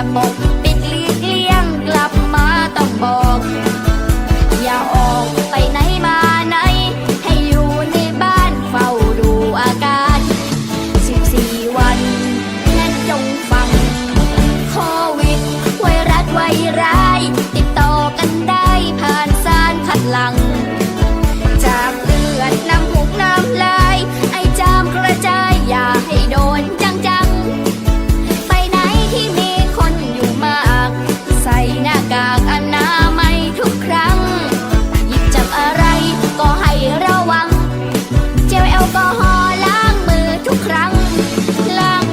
ปิดหลีกเลี่ยงกลับมาต้องบอก อย่าออกไปไหนมาไหน ให้อยู่ในบ้านเฝ้าดูอาการ 14 วันและจงฟัง โควิด ไวรัสไวร้าติดต่อกันได้ผ่านสารคัดหลัง จากเลือดน้ำ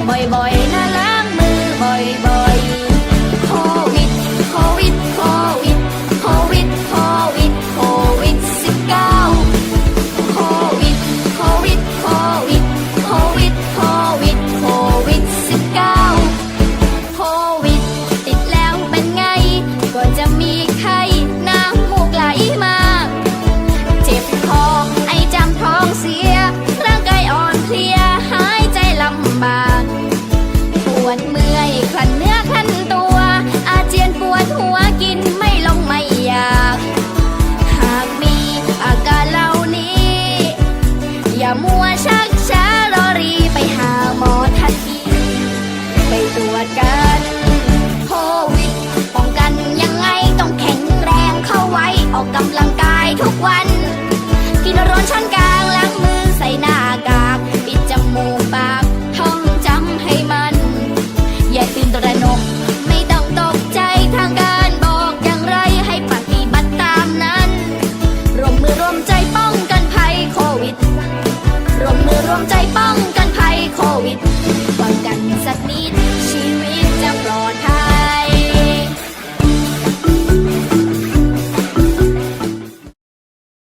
บ่อยๆนะล้างมือบ่อยๆ วดเมื่อยคันเนื้อคันตัว อาเจียนปวดหัวกินไม่ลงไม่อยาก หากมีอาการเหล่านี้ อย่ามัวชักช้ารอรีไปหาหมอทันทีไปตรวจกันโควิดป้องกันยังไงต้องแข็งแรงเข้าไว้ออกกำลังกายทุกวัน โควิดป้องกันสักนิดชีวิตจะปลอดภัย